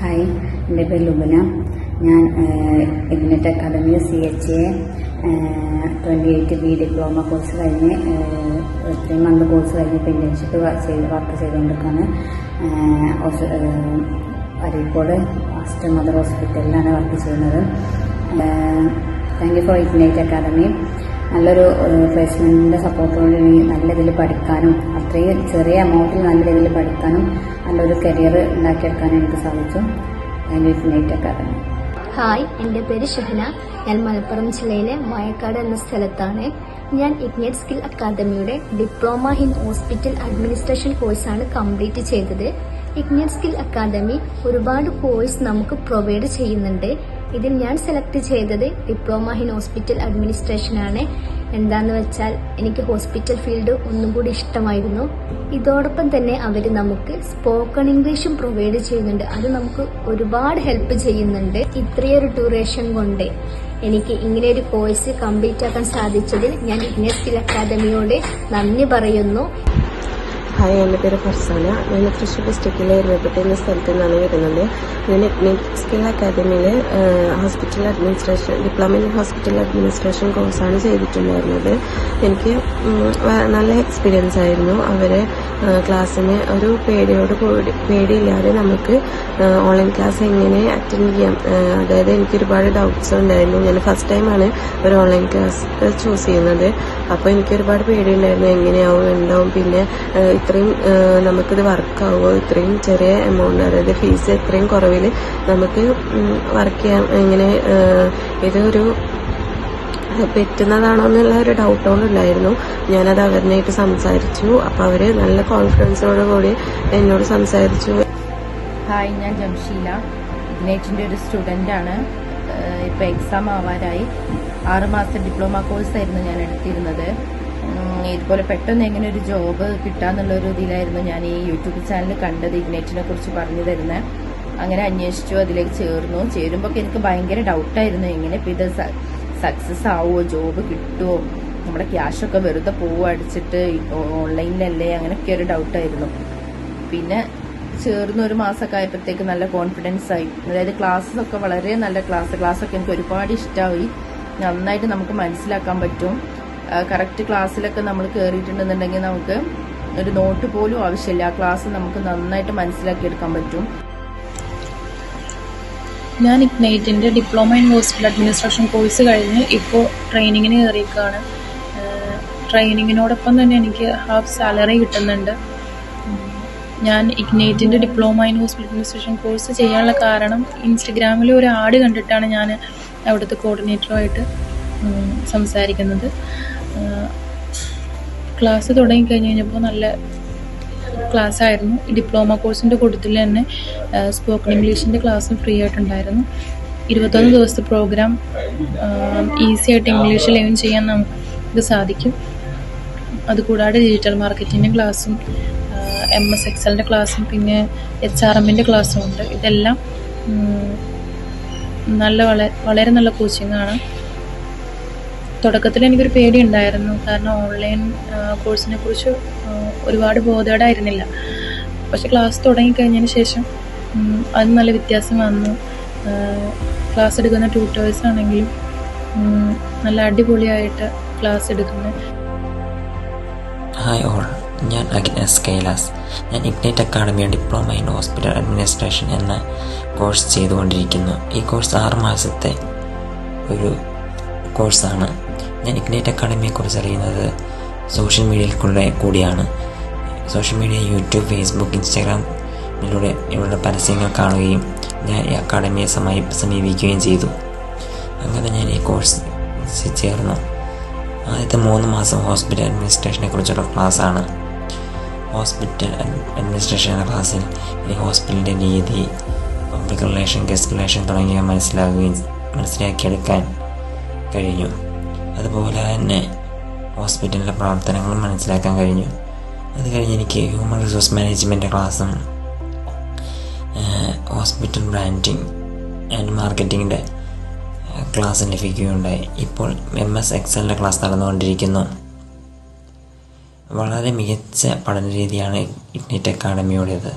Hi എന്റെ പേര് ലുബന. ഞാൻ Ignite Academy C H A twenty eight B diploma course കഴിഞ്ഞ് ത്രീ മന്ത് കോഴ്സ് കഴിഞ്ഞ് ഇപ്പോൾ ഇന്റേൺഷിപ്പ് ചെയ്ത് വർക്ക് ചെയ്തുകൊണ്ടിരിക്കുകയാണ് അരീക്കോട് ഫസ്റ്റ് മദർ ഹോസ്പിറ്റലിലാണ് വർക്ക് ചെയ്യുന്നത്. Thank you for Ignite Academy നല്ലൊരു പ്ലേസ്മെന്റിന്റെ സപ്പോർട്ടോടെ നല്ല രീതിയിൽ പഠിക്കാനും അത്രയും ചെറിയ എമൗണ്ടിൽ നല്ല രീതിയിൽ പഠിക്കാനും നല്ലൊരു കരിയർ ഉണ്ടാക്കിയെടുക്കാനും എനിക്ക് സാധിച്ചു. നൈറ്റ് ഇഗ്നൈറ്റ് അക്കാദമി ഹായ് എന്റെ പേര് ഷഹന. ഞാൻ മലപ്പുറം ജില്ലയിലെ മയക്കാട് എന്ന സ്ഥലത്താണ്. ഞാൻ ഇഗ്നേറ്റ് സ്കിൽ അക്കാദമിയുടെ ഡിപ്ലോമ ഇൻ ഹോസ്പിറ്റൽ അഡ്മിനിസ്ട്രേഷൻ കോഴ്സാണ് കംപ്ലീറ്റ് ചെയ്തത്. ഇഗ്നേറ്റ് സ്കിൽ അക്കാദമി ഒരുപാട് കോഴ്സ് നമുക്ക് പ്രൊവൈഡ് ചെയ്യുന്നുണ്ട്. ഇതിൽ ഞാൻ സെലക്ട് ചെയ്തത് ഡിപ്ലോമ ഇൻ ഹോസ്പിറ്റൽ അഡ്മിനിസ്ട്രേഷൻ ആണ്. എന്താന്ന് വെച്ചാൽ എനിക്ക് ഹോസ്പിറ്റൽ ഫീൽഡ് ഒന്നും കൂടി ഇഷ്ടമായിരുന്നു. ഇതോടൊപ്പം തന്നെ അവർ നമുക്ക് സ്പോക്കൺ ഇംഗ്ലീഷും പ്രൊവൈഡ് ചെയ്യുന്നുണ്ട്. അത് നമുക്ക് ഒരുപാട് ഹെൽപ്പ് ചെയ്യുന്നുണ്ട്. ഇത്രയൊരു ഡ്യൂറേഷൻ കൊണ്ട് എനിക്ക് ഇങ്ങനെ ഒരു കോഴ്സ് കംപ്ലീറ്റ് ആക്കാൻ സാധിച്ചതിൽ ഞാൻ ഇഗ്നസ് സ്കിൽ അക്കാദമിയോട് നന്ദി പറയുന്നു. ഹായ് എന്റെ പേര് ഫർസാന. ഞാൻ തൃശ്ശൂർ ഡിസ്ട്രിക്റ്റിലെ ഇരുപത്തെട്ട് എന്ന സ്ഥലത്ത് നിന്നാണ് വരുന്നത്. ഞാൻ എഗ്നിക് സ്കിൽ അക്കാദമിയിൽ hospital administration diploma in hospital administration കോഴ്സാണ് ചെയ്തിട്ടുണ്ടായിരുന്നത്. എനിക്ക് നല്ല എക്സ്പീരിയൻസ് ആയിരുന്നു. അവരെ ക്ലാസ്സിന് ഒരു പേടിയോട് കൂടി പേടിയില്ലാതെ നമുക്ക് ഓൺലൈൻ ക്ലാസ് എങ്ങനെ അറ്റൻഡ് ചെയ്യാം? അതായത് എനിക്ക് ഒരുപാട് ഡൗട്ട്സ് ഉണ്ടായിരുന്നു. ഞാൻ ഫസ്റ്റ് ടൈമാണ് ഒരു ഓൺലൈൻ ക്ലാസ് ചൂസ് ചെയ്യുന്നത്. അപ്പോൾ എനിക്ക് ഒരുപാട് പേടിയുണ്ടായിരുന്നു. എങ്ങനെയാവും ഉണ്ടാവും പിന്നെ ആ, ഇത്രയും നമുക്കിത് വർക്കാവുമോ ഇത്രയും ചെറിയ എമൗണ്ട് അതായത് ഫീസ് ഇത്രയും കുറവിൽ നമുക്ക് വർക്ക് ചെയ്യാൻ ഇങ്ങനെ ഇതൊരു പറ്റുന്നതാണോ എന്നുള്ള ഒരു ഡൗട്ടോടുണ്ടായിരുന്നു ഞാനത് അവരിനായിട്ട് സംസാരിച്ചു. അപ്പം അവർ നല്ല കോൺഫിഡൻസോട് കൂടി എന്നോട് സംസാരിച്ചു. ഹായ് ഞാൻ ജംഷീല. ഇഗ്നേറ്റിന്റെ ഒരു സ്റ്റുഡന്റാണ് ഇപ്പോൾ എക്സാം ആവാറായി. ആറ് മാസത്തെ ഡിപ്ലോമ കോഴ്സായിരുന്നു ഞാൻ എടുത്തിരുന്നത്. ഇതുപോലെ പെട്ടെന്ന് എങ്ങനെ ഒരു ജോബ് കിട്ടാന്നുള്ള ഒരു ഇതിലായിരുന്നു ഞാൻ ഈ യൂട്യൂബ് ചാനൽ കണ്ടത് ഇഗ്നേറ്റിനെ കുറിച്ച് പറഞ്ഞു തരുന്നത് അങ്ങനെ അന്വേഷിച്ചു അതിലേക്ക് ചേർന്നു. ചേരുമ്പോൾ എനിക്ക് ഭയങ്കര ഡൗട്ടായിരുന്നു എങ്ങനെ ഇപ്പം ഇത് സക്സസ് ആവുമോ ജോബ് കിട്ടുമോ നമ്മുടെ ക്യാഷൊക്കെ വെറുതെ പോവുക അടിച്ചിട്ട് ഓൺലൈനിലല്ലേ അങ്ങനെയൊക്കെ ഒരു ഡൗട്ടായിരുന്നു പിന്നെ ചേർന്ന് ഒരു മാസമൊക്കെ ആയപ്പോഴത്തേക്ക് നല്ല കോൺഫിഡൻസ് ആയി. അതായത് ക്ലാസ്സസ് ഒക്കെ വളരെ നല്ല ക്ലാസ് ക്ലാസ് ഒക്കെ എനിക്ക് ഒരുപാട് ഇഷ്ടമായി നന്നായിട്ട് നമുക്ക് മനസ്സിലാക്കാൻ പറ്റും. കറക്റ്റ് ക്ലാസ്സിലൊക്കെ നമ്മൾ കയറിയിട്ടുണ്ടെന്നുണ്ടെങ്കിൽ നമുക്ക് ഒരു നോട്ട് പോലും ആവശ്യമില്ല. ആ ക്ലാസ് നമുക്ക് നന്നായിട്ട് മനസ്സിലാക്കി എടുക്കാൻ പറ്റും. ഞാൻ ഇഗ്നൈറ്റിന്റെ diploma in hospital administration course കഴിഞ്ഞ് ഇപ്പോൾ ട്രെയിനിങ്ങിന് കയറിയിരിക്കുകയാണ്. ട്രെയിനിങ്ങിനോടൊപ്പം തന്നെ എനിക്ക് ഹാഫ് സാലറി കിട്ടുന്നുണ്ട്. ഞാൻ ഇഗ്നൈറ്റിന്റെ diploma in hospital administration course ചെയ്യാനുള്ള കാരണം ഇൻസ്റ്റഗ്രാമിൽ ഒരു ആഡ് കണ്ടിട്ടാണ് ഞാൻ അവിടുത്തെ കോർഡിനേറ്ററുമായിട്ട് സംസാരിക്കുന്നത്. ക്ലാസ് തുടങ്ങിക്കഴിഞ്ഞ് കഴിഞ്ഞപ്പോൾ നല്ല ക്ലാസ് ആയിരുന്നു ഡിപ്ലോമ കോഴ്സിന്റെ കൂട്ടത്തിൽ തന്നെ സ്പോക്കൺ ഇംഗ്ലീഷിന്റെ ക്ലാസ്സും ഫ്രീ ആയിട്ടുണ്ടായിരുന്നു. ഇരുപത്തൊന്ന് ദിവസത്തെ പ്രോഗ്രാം ഈസി ആയിട്ട് ഇംഗ്ലീഷ് ലേൺ ചെയ്യാൻ നമുക്ക് സാധിക്കും. അതുകൂടാതെ ഡിജിറ്റൽ മാർക്കറ്റിന്റെ ക്ലാസ്സും എം എസ് എക്സലിന്റെ ക്ലാസ്സും പിന്നെ എച്ച് ആർ എമ്മിന്റെ ക്ലാസ്സും ഉണ്ട്. ഇതെല്ലാം നല്ല വളരെ വളരെ നല്ല കോച്ചിങ്ങാണ്. തുടക്കത്തിൽ എനിക്കൊരു പേടി ഉണ്ടായിരുന്നു കാരണം ഓൺലൈൻ കോഴ്സിനെ കുറിച്ച് ഒരുപാട് ബോധേടായിരുന്നില്ല. പക്ഷെ ക്ലാസ് തുടങ്ങിക്കഴിഞ്ഞതിന് ശേഷം അത് നല്ല വ്യത്യാസം വന്നു. ക്ലാസ് എടുക്കുന്ന ട്യൂട്ടേഴ്സ് ആണെങ്കിലും നല്ല അടിപൊളിയായിട്ട് ക്ലാസ് എടുക്കുന്നു. ഹായ് ഓൾ ഞാൻ അഗ്നസ് കൈലാസ്. ഞാൻ Ignite Academy diploma in hospital administration എന്ന കോഴ്സ് ചെയ്തുകൊണ്ടിരിക്കുന്നു. ഈ കോഴ്സ് ആറ് മാസത്തെ ഒരു കോഴ്സാണ് ഞാൻ ഇഗ്നൈറ്റ് അക്കാഡമിയെക്കുറിച്ച് അറിയുന്നത് സോഷ്യൽ മീഡിയയിൽ കൂടെ കൂടിയാണ്. Social media YouTube Facebook Instagram ഇൻസ്റ്റാഗ്രാമിലൂടെ ഇവരുടെ പരസ്യങ്ങൾ കാണുകയും ഞാൻ ഈ അക്കാഡമിയെ സമീ സമീപിക്കുകയും ചെയ്തു. അങ്ങനെ ഞാൻ ഈ കോഴ്സ് ചേർന്നു. ആദ്യത്തെ മൂന്ന് മാസം ഹോസ്പിറ്റൽ അഡ്മിനിസ്ട്രേഷനെ കുറിച്ചുള്ള ക്ലാസ്സാണ് ഹോസ്പിറ്റൽ അഡ്മിനിസ്ട്രേഷൻ എന്ന ക്ലാസ്സിൽ ഈ ഹോസ്പിറ്റലിന്റെ രീതി പബ്ലിക് റിലേഷൻ ഗസ്റ്റ് റിലേഷൻ തുടങ്ങിയവ മനസ്സിലാകുകയും മനസ്സിലാക്കിയെടുക്കാൻ കഴിഞ്ഞു. അതുപോലെ തന്നെ ഹോസ്പിറ്റലിലെ പ്രവർത്തനങ്ങളും മനസ്സിലാക്കാൻ കഴിഞ്ഞു. അത് കഴിഞ്ഞ് എനിക്ക് ഹ്യൂമൻ റിസോഴ്സ് മാനേജ്മെന്റ് ക്ലാസ്സും ഹോസ്പിറ്റൽ ബ്രാൻഡിങ് ആൻഡ് മാർക്കറ്റിങ്ങിന്റെ ക്ലാസ് ലഭിക്കുകയുണ്ടായി. ഇപ്പോൾ എം എസ് എക്സലിന്റെ ക്ലാസ് നടന്നുകൊണ്ടിരിക്കുന്നു. വളരെ മികച്ച പഠന രീതിയാണ് ഇഗ്നൈറ്റ് അക്കാഡമിയുടേത്